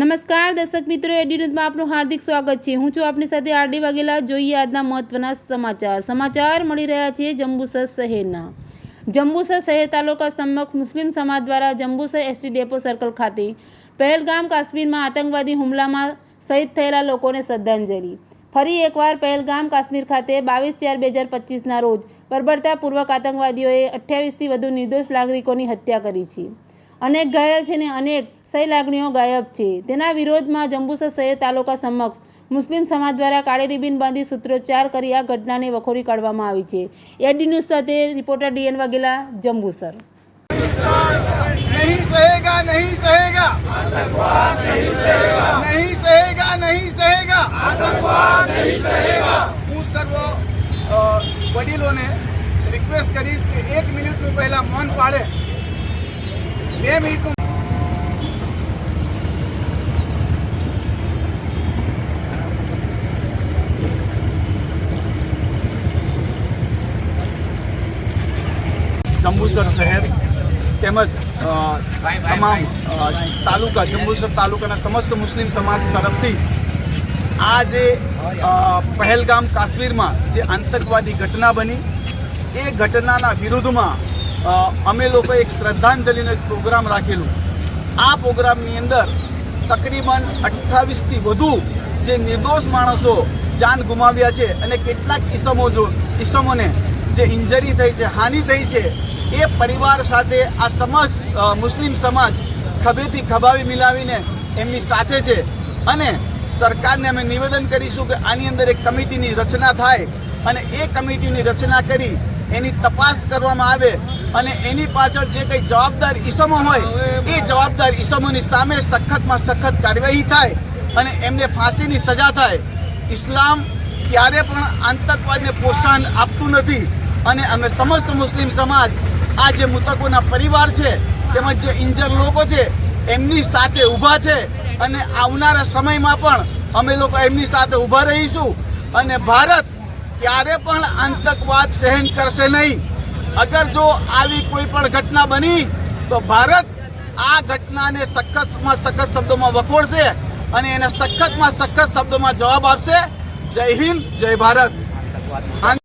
નમસ્કાર, દર્શક મિત્રો, એડી ન્યૂઝમાં આપનું હાર્દિક સ્વાગત છે. હું છું આપની સાથે આરડી વાઘેલા. જોઈએ આજના મહત્વના સમાચાર. સમાચાર મળી રહ્યા છે જંબુસર શહેરના. જંબુસર શહેર તાલુકા સમક્ષ મુસ્લિમ સમાજ દ્વારા જંબુસર એસટી ડેપો સર્કલ ખાતે પહેલગામ કાશ્મીરમાં આતંકવાદી હુમલામાં શહીદ થયેલા લોકોને શ્રદ્ધાંજલિ. ફરી એકવાર પહેલગામ કાશ્મીર ખાતે બાવીસ ચાર બે હજાર પચીસના રોજ બર્બરતાપૂર્વક આતંકવાદીઓએ અઠ્યાવીસથી વધુ નિર્દોષ નાગરિકોની હત્યા કરી છે. અનેક ઘાયલ છે ને અનેક સહી લાગણીઓ ગાયબ છે. તેના વિરોધમાં જંબુસર શહેર તાલુકા સમક્ષ મુસ્લિમ સમાજ દ્વારા કાળી રિબિનબાંધી સૂત્રોચ્ચાર કરી આ ઘટનાને વખોરી કાઢવામાં આવી છે. એડી ન્યૂઝ સાથે reporter D N Vaghela, Jambusar. નહીં સહેગા નહીં સહેગા. નહીં સહેગા નહીં સહેગા. નહીં સહેગા આતંકવાદ નહીં સહેગા હું સર્વ વડીલોને રિક્વેસ્ટ કરીશ કે એક મિનિટનું પહેલાં મૌન પાડે બે મિનિટનું જંબુસર શહેર તેમજ તમામ તાલુકા જંબુસર તાલુકાના સમસ્ત મુસ્લિમ સમાજ તરફથી આ જે પહેલગામ કાશ્મીરમાં જે આતંકવાદી ઘટના બની એ ઘટનાના વિરુદ્ધમાં અમે લોકો એક શ્રદ્ધાંજલિનો એક પ્રોગ્રામ રાખેલું. આ પ્રોગ્રામની અંદર તકરીબન અઠ્ઠાવીસથી વધુ જે નિર્દોષ માણસો જાન ગુમાવ્યા છે અને કેટલાક ઈસમો જો ઈસમોને જે ઇન્જરી થઈ છે હાનિ થઈ છે એ પરિવાર સાથે આ સમાજ મુસ્લિમ સમાજ ખભેથી ખભાવી મિલાવીને એમની સાથે છે. અને સરકારને અમે નિવેદન કરીશું કે આની અંદર એક કમિટીની રચના થાય અને એ કમિટીની રચના કરી એની તપાસ કરવામાં આવે અને એની પાછળ જે કંઈ જવાબદાર ઈસમો હોય, એ જવાબદાર ઈસમોની સામે સખતમાં સખત કાર્યવાહી થાય અને એમને ફાંસીની સજા થાય. ઇસ્લામ ક્યારે પણ આતંકવાદને પ્રોત્સાહન આપતું નથી અને અમે સમસ્ત મુસ્લિમ સમાજ આ જે મૃતકોના પરિવાર છે, તેમજ જે ઇન્જર લોકો છે, એમની સાથે ઊભા છે અને આવનારા સમયમાં પણ અમે લોકો એમની સાથે ઊભા રહીશું. અને ભારત ક્યારે પણ આતંકવાદ સહન કરશે નહીં. અગર જો આવી કોઈ પણ ઘટના બની, તો ભારત આ ઘટનાને સખતમાં સખત શબ્દોમાં વખોડશે અને એને સખતમાં સખત શબ્દોમાં જવાબ આપશે. જય હિન્દ, જય ભારત.